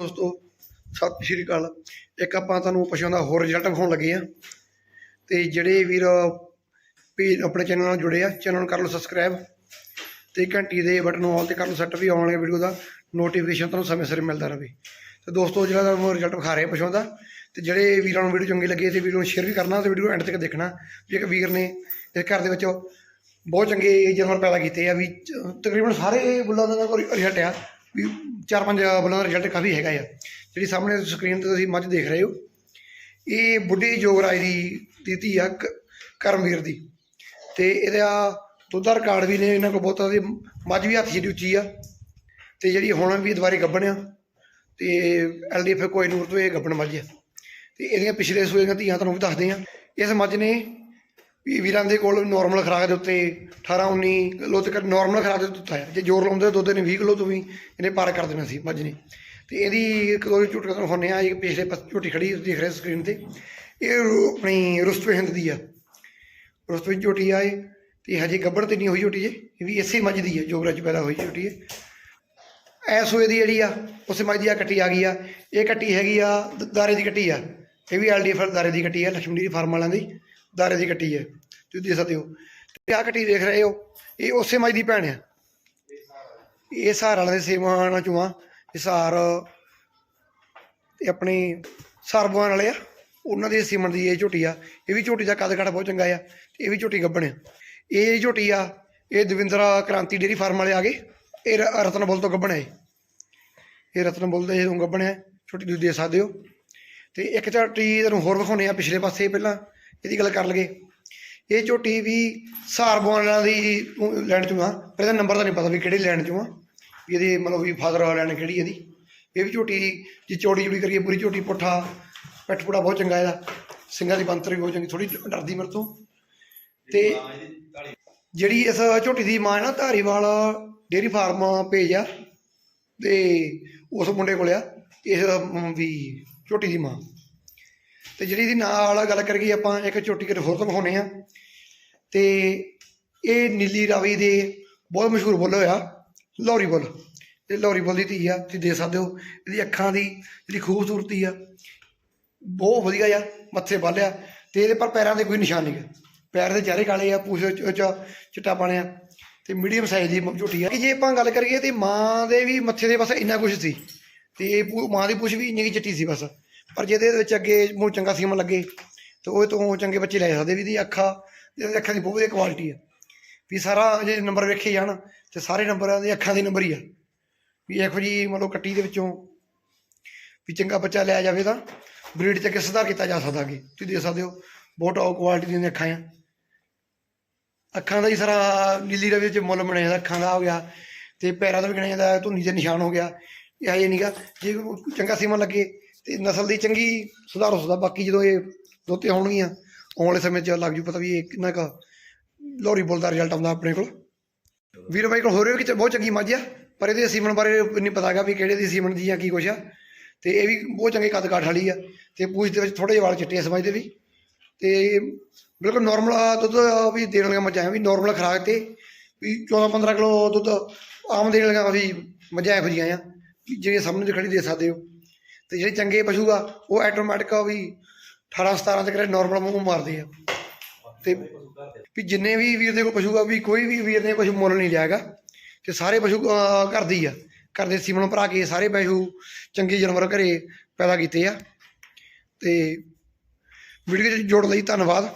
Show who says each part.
Speaker 1: ਦੋਸਤੋ, ਸਤਿ ਸ਼੍ਰੀ ਅਕਾਲ। ਇੱਕ ਆਪਾਂ ਤੁਹਾਨੂੰ ਪਸ਼ੂਆਂ ਦਾ ਹੋਰ ਰਿਜ਼ਲਟ ਵਿਖਾਉਣ ਲੱਗੇ ਆ ਤੇ ਜਿਹੜੇ ਵੀਰ ਪੇਜ ਆਪਣੇ ਚੈਨਲ ਨਾਲ ਜੁੜੇ ਆ ਚੈਨਲ ਨੂੰ ਕਰ ਲਓ ਸਬਸਕ੍ਰਾਈਬ ਤੇ ਘੰਟੀ ਦੇ ਬਟਨ ਨੂੰ ਆਲ ਤੇ ਕਰ ਲਓ ਸੈੱਟ ਵੀ ਆਉਣ ਵਾਲੇ ਵੀਡੀਓ ਦਾ ਨੋਟੀਫਿਕੇਸ਼ਨ ਤੁਹਾਨੂੰ ਸਮੇਂ ਸਿਰ ਮਿਲਦਾ ਰਹੇ। ਤੇ ਦੋਸਤੋ, ਜਿਹੜਾ ਤੁਹਾਨੂੰ ਰਿਜ਼ਲਟ ਵਿਖਾ ਰਹੇ ਆ ਪਸ਼ੂਆਂ ਦਾ, ਤੇ ਜਿਹੜੇ ਵੀਰਾਂ ਨੂੰ ਵੀਡੀਓ ਚੰਗੀ ਲੱਗੇ ਤੇ ਵੀਡੀਓ ਨੂੰ ਸ਼ੇਅਰ ਵੀ ਕਰਨਾ ਤੇ ਵੀਡੀਓ ਐਂਡ ਤੱਕ ਦੇਖਣਾ। ਵੀ ਇੱਕ ਵੀਰ ਨੇ ਇਸ ਘਰ ਦੇ ਵਿੱਚ ਬਹੁਤ ਚੰਗੇ ਜਾਨਵਰ ਪੈਦਾ ਕੀਤੇ ਆ ਵੀ ਤਕਰੀਬਨ ਸਾਰੇ ਬੁੱਲਾਂ ਦਾ ਕੋਈ ਰਿਜ਼ਲਟ ਆ। ਵੀ ਚਾਰ ਪੰਜ ਬੁੱਲਾਂ ਦਾ ਰਿਜ਼ਲਟ ਕਾਫੀ ਹੈਗਾ ਆ। ਜਿਹੜੀ ਸਾਹਮਣੇ ਸਕਰੀਨ ਤੇ ਤੁਸੀਂ ਮੱਝ ਦੇਖ ਰਹੇ ਹੋ, ਇਹ ਬੁੱਢੀ ਜੋਗਰਾਜ ਦੀ ਦਿੱਤੀ ਆ, ਕ- ਕਰਮਵੀਰ ਦੀ। ਤੇ ਇਹਦਾ ਦੁੱਧ ਰਿਕਾਰਡ ਵੀ ਨੇ, ਇਹਨਾਂ ਕੋਲ ਬਹੁਤਾ ਦੀ ਮੱਝ ਵੀ ਹੱਥ ਜਿਹੜੀ ਉੱਚੀ ਆ। ਤੇ ਜਿਹੜੀ ਹੁਣ ਵੀ ਦੁਬਾਰੇ ਗੱਭਣ ਆ, ਤੇ ਐਲਡੀਐਫ ਕੋਈ ਨੂਰ ਤੋਂ ਇਹ ਗੱਭਣ ਮੱਝ ਆ। ਤੇ ਇਹਦੀਆਂ ਪਿਛਲੇ ਸੂਏ ਦੀਆਂ ਧੀਆਂ ਤੁਹਾਨੂੰ ਵੀ ਦੱਸਦੇ ਆ। ਇਸ ਮੱਝ ਨੇ ਵੀ ਵੀਰਾਂ ਦੇ ਕੋਲ ਨਾਰਮਲ ਖੁਰਾਕ ਦੇ ਉੱਤੇ 18 19 ਕਿਲੋ ਤੱਕ ਨਾਰਮਲ ਖੁਰਾਕ ਦੇ ਉੱਤੇ ਆਇਆ ਜੇ ਜ਼ੋਰ ਲਾਉਂਦੇ ਦੁੱਧ ਨੇ 20 ਕਿਲੋ ਤੋਂ ਵੀ ਇਹਨੇ ਪਾਰ ਕਰ ਦੇਣਾ ਸੀ ਮੱਝ ਨੇ। ਤੇ ਇਹਦੀ ਇੱਕ ਦੋ ਝੁੱਟ ਤੁਹਾਨੂੰ ਹੁੰਨੇ ਆ ਇਹ ਪਿਛਲੇ ਪਾਸੇ, ਝੋਟੀ ਖੜੀ ਤੁਸੀਂ ਦੇਖ ਰਹੇ ਸਕਰੀਨ ਤੇ। ਇਹ ਰੁ- ਆਪਣੀ ਰੁਸਤਵੇ ਹਿੰਦ ਦੀ ਆ। ਰੁਸਤਵੇ ਝੋਟੀ ਆਏ ਇਹ, ਤੇ ਹਜੇ ਗੱਬੜ ਤੇ ਨਹੀਂ ਹੋਈ ਝੋਟੀ ਜੇ। ਇਹ ਵੀ ਇਸੇ ਮੱਝ ਦੀ ਹੈ ਜੋਗਰਾ ਚ ਪੈਦਾ ਹੋਈ ਝੋਟੀ ਹੈ। ਐਸ ਹੋਏ ਦੀ ਜਿਹੜੀ ਆ, ਉਸੇ ਮੱਝ ਦੀ ਆ ਕੱਟੀ ਆ ਗਈ ਆ। ਇਹ ਕੱਟੀ ਹੈਗੀ ਆ ਦਾਰੇ ਦੀ ਕੱਟੀ ਆ। ਇਹ ਵੀ ਐਲਡੀਐਫ ਦਾਰੇ ਦੀ ਕੱਟੀ ਆ ਲక్ష్ਮੀ ਡੇਅਰੀ ਫਾਰਮ ਵਾਲਿਆਂ ਦੀ। ਦਾਰੇ ਦੀ ਕੱਟੀ ਹੈ, ਤੁਸੀਂ ਦੇਖ ਸਕਦੇ ਹੋ। ਤੇ ਆ ਕੱਟੀ ਦੇਖ ਰਹੇ ਹੋ, ਇਹ ਉਸੇ ਮਾਈ ਦੀ ਭੈਣ ਆ ਇਹ ਸਹਾਰ ਵਾਲੇ ਦੇ ਸੇਵਾਂ ਚੋਂ ਇਹ ਸਹਾਰ ਇਹ ਆਪਣੀ ਸਰਬਵਾਨ ਵਾਲੇ ਆ, ਉਹਨਾਂ ਦੀ ਸੀਮਨ ਦੀ ਇਹ ਝੋਟੀ ਆ। ਇਹ ਵੀ ਝੋਟੀ ਦਾ ਕੱਦ ਕਾਠ ਬਹੁਤ ਚੰਗਾ ਆ, ਤੇ ਇਹ ਵੀ ਝੋਟੀ ਗੱਭਣ ਆ। ਇਹ ਝੋਟੀ ਆ, ਇਹ ਦਵਿੰਦਰਾ ਕ੍ਰਾਂਤੀ ਡੇਰੀ ਫਾਰਮ ਵਾਲੇ ਆ ਗਏ, ਇਹ ਰ- ਰਤਨਬੁੱਲ ਤੋਂ ਗੱਭਣ ਹੈ ਇਹ। ਰਤਨਬੁੱਲ ਦੇ ਜਦੋਂ ਗੱਭਣ ਹੈ ਛੋਟੀ ਤੁਸੀਂ ਦੇ ਸਕਦੇ ਹੋ। ਤੇ ਇੱਕ ਝੋਟੀ ਤੁਹਾਨੂੰ ਹੋਰ ਵਿਖਾਉਣੇ ਆ, ਪਿਛਲੇ ਪਾਸੇ ਪਹਿਲਾਂ। ਇਹਦੀ ਗੱਲ ਕਰ ਲਗੇ ਇਹ ਝੋਟੀ ਵੀ ਸਾਰਬਵਾਨਾਂ ਦੀ ਲੈਣ ਚੋਂ ਆ, ਪਰ ਇਹਦਾ ਨੰਬਰ ਤਾਂ ਨਹੀਂ ਪਤਾ ਵੀ ਕਿਹੜੇ ਲੈਣ ਚੋਂ ਆ, ਵੀ ਇਹਦੀ ਮਤਲਬ ਵੀ ਫਾਦਰ ਲੈਣ ਕਿਹੜੀ ਇਹਦੀ। ਇਹ ਵੀ ਝੋਟੀ ਜੇ ਚੌੜੀ ਚੌੜੀ ਕਰੀਏ, ਪੂਰੀ ਝੋਟੀ ਪੁੱਠਾ ਪਿੱਠ ਪੂੜਾ ਬਹੁਤ ਚੰਗਾ ਇਹਦਾ। ਸਿੰਘਾਂ ਦੀ ਬੰਤਰ ਵੀ ਬਹੁਤ ਚੰਗੀ ਥੋੜੀ ਡਰਦੀ ਮੇਰੇ ਤੋਂ। ਤੇ ਜਿਹੜੀ ਇਸ ਝੋਟੀ ਦੀ ਮਾਂ ਹੈ ਨਾ, ਧਾਰੀਵਾਲ ਡੇਅਰੀ ਫਾਰਮ ਪੇਜ ਆ, ਤੇ ਉਸ ਮੁੰਡੇ ਕੋਲ ਆ, ਇਸ ਵੀ ਝੋਟੀ ਦੀ ਮਾਂ। ਤੇ ਜਿਹੜੀ ਇਹਦੀ ਨਾਲ ਗੱਲ ਕਰੀਏ ਆਪਾਂ ਇੱਕ ਝੋਟੀ ਕਿਤੇ ਹੋਰ ਤੋਂ ਵਿਖਾਉਣੇ ਆ ਤੇ ਇਹ ਨੀਲੀ ਰਾਵੀ ਦੇ ਬਹੁਤ ਮਸ਼ਹੂਰ ਬੁੱਲ ਹੋਇਆ, ਲੌਰੀ ਬੁੱਲ। ਇਹ ਲੌਰੀ ਬੁੱਲ ਦੀ ਧੀ ਆ, ਤੁਸੀਂ ਦੇ ਸਕਦੇ ਹੋ, ਇਹਦੀ ਅੱਖਾਂ ਦੀ ਜਿਹੜੀ ਖੂਬਸੂਰਤੀ ਆ, ਬਹੁਤ ਵਧੀਆ ਆ ਮੱਥੇ ਬਾਲਿਆ ਤੇ ਇਹਦੇ ਪਰ ਪੈਰਾਂ ਦੇ ਕੋਈ ਨਿਸ਼ਾਨ ਨਹੀਂ ਗਾ। ਪੈਰ ਦੇ ਚਾਰੇ ਕਾਲੇ ਆ, ਪੂਛ ਚ, ਚ- ਚਿੱਟਾ ਬਣਿਆ ਤੇ ਮੀਡੀਅਮ ਸਾਈਜ਼ ਦੀ ਝੋਟੀ ਆ। ਕਿ ਜੇ ਆਪਾਂ ਗੱਲ ਕਰੀਏ ਤੇ ਮਾਂ ਦੇ ਵੀ ਮੱਥੇ ਦੇ ਬਸ ਇੰਨਾ ਕੁਝ ਸੀ ਤੇ ਪੂ- ਮਾਂ ਦੀ ਪੂਛ ਵੀ ਇੰਨੀ ਕੁ ਚਿੱਟੀ ਸੀ ਬਸ। ਪਰ ਜਿਹਦੇ ਵਿੱਚ ਅੱਗੇ ਮੂੰਹ ਚੰਗਾ ਸੀਮਨ ਲੱਗੇ, ਤੇ ਉਹ ਤੋਂ ਚੰਗੇ ਬੱਚੇ ਲੈ ਸਕਦੇ ਵੀ ਦੀ ਅੱਖਾਂ ਦੀ ਅੱਖਾਂ ਦੀ ਬਹੁਤ ਵਧੀਆ ਕੁਆਲਿਟੀ ਆ। ਵੀ ਸਾਰਾ ਜੇ ਨੰਬਰ ਵੇਖੇ ਜਾਣ, ਤੇ ਸਾਰੇ ਨੰਬਰਾਂ ਦੇ ਅੱਖਾਂ ਦੇ ਨੰਬਰ ਹੀ ਆ। ਵੀ ਇਹੋ ਜੀ ਮਤਲਬ ਕੱਟੀ ਦੇ ਵਿੱਚੋਂ ਵੀ ਚੰਗਾ ਬੱਚਾ ਲਿਆ ਜਾਵੇ ਤਾਂ ਬਰੀਡ ਚ ਕਿ ਸੁਧਾਰ ਕੀਤਾ ਜਾ ਸਕਦਾ ਅੱਗੇ। ਤੁਸੀਂ ਦੇਖ ਸਕਦੇ ਹੋ, ਬਹੁਤ ਟੌਪ ਕੁਆਲਿਟੀ ਦੀਆਂ ਅੱਖਾਂ ਆ। ਅੱਖਾਂ ਦਾ ਹੀ ਸਾਰਾ ਨੀਲੀ ਰਵੀ ਚ ਮੁੱਲ ਬਣਿਆ ਜਾਂਦਾ, ਅੱਖਾਂ ਦਾ ਹੋ ਗਿਆ, ਤੇ ਪੈਰਾਂ ਦਾ ਵੀ ਗਿਣਿਆ ਜਾਂਦਾ, ਧੁੰਨੀ ਦੇ ਨਿਸ਼ਾਨ ਹੋ ਗਿਆ। ਇਹ ਹਜੇ ਨਹੀਂਗਾ ਜੇ ਚੰਗਾ ਸੀਮਾ ਲੱਗੇ ਤੇ ਨਸਲ ਦੀ ਚੰਗੀ ਸੁਧਾਰ ਹੋ ਸਕਦਾ, ਬਾਕੀ ਜਦੋਂ ਇਹ ਦੋਤੇ ਹੋਣਗੀਆਂ, ਆਉਣ ਵਾਲੇ ਸਮੇਂ 'ਚ ਲੱਗ ਜੂ ਪਤਾ ਵੀ ਇਹ ਕਿੰਨਾ ਕੁ ਲੋਰੀ ਬੋਲ ਦਾ ਰਿਜ਼ਲਟ ਆਉਂਦਾ ਆਪਣੇ ਕੋਲ। ਵੀਰ ਬਾਈ ਕੋਲ ਹੋ ਰਿਹਾ ਕਿ ਬਹੁਤ ਚੰਗੀ ਮੱਝ ਆ, ਪਰ ਇਹਦੇ ਸੀਮਨ ਬਾਰੇ ਨਹੀਂ ਪਤਾ ਪਤਾਗਾ ਵੀ ਕਿਹੜੇ ਦੀ ਸੀਮਨ ਦੀ ਜਾਂ ਕੀ ਕੁਛ ਆ। ਤੇ ਇਹ ਵੀ ਬਹੁਤ ਚੰਗੇ ਕੱਦ ਕਾਠ ਵਾਲੀ ਆ, ਤੇ ਪੂਛ ਦੇ ਵਿੱਚ ਥੋੜੇ ਜਿਹੇ ਵਾਲ ਚਿੱਟੇ ਆ ਸਮਝਦੇ ਵੀ। ਤੇ ਬਿਲਕੁਲ ਨਾਰਮਲ ਦੁੱਧ ਵੀ ਦੇਣ ਵਾਲੀਆਂ ਮੱਝਾਂ ਵੀ ਨਾਰਮਲ ਖੁਰਾਕ ਤੇ, ਵੀ 14 15 ਕਿਲੋ ਦੁੱਧ ਆਮ ਦੇਣ ਵਾਲੀਆਂ ਵੀ ਮੱਝਾਂ ਇਹੋ ਜਿਹੀਆਂ ਆ, ਵੀ ਜਿਹੜੀਆਂ ਸਾਹਮਣੇ ਤੇ ਖੜੀ ਦੇ ਸਕਦੇ ਹੋ। ਤੇ ਜਿਹੜੇ ਚੰਗੇ ਪਸ਼ੂ ਆ, ਉਹ ਆਟੋਮੈਟਿਕ ਵੀ 18 17 ਤੱਕ ਨਾਰਮਲ ਮੂੰਹ ਮਾਰਦੇ ਆ। ਤੇ ਵੀ ਜਿੰਨੇ ਵੀ ਵੀਰ ਦੇ ਕੋਲ ਪਸ਼ੂ ਆ, ਵੀ ਕੋਈ ਵੀ ਵੀਰ ਨੇ ਪਸ਼ੂ ਮੁੱਲ ਨਹੀਂ ਲਿਆ ਹੈਗਾ। ਤੇ ਸਾਰੇ ਪਸ਼ੂ ਘਰ ਦੀ ਆ। ਘਰ ਦੇ ਸੀਮਨ ਭਰਾ ਕੇ ਸਾਰੇ ਪਸ਼ੂ ਚੰਗੇ ਜਾਨਵਰ ਘਰੇ ਪੈਦਾ ਕੀਤੇ ਆ। ਤੇ ਵੀਡੀਓ 'ਚ ਜੋੜਨ ਲਈ, ਧੰਨਵਾਦ।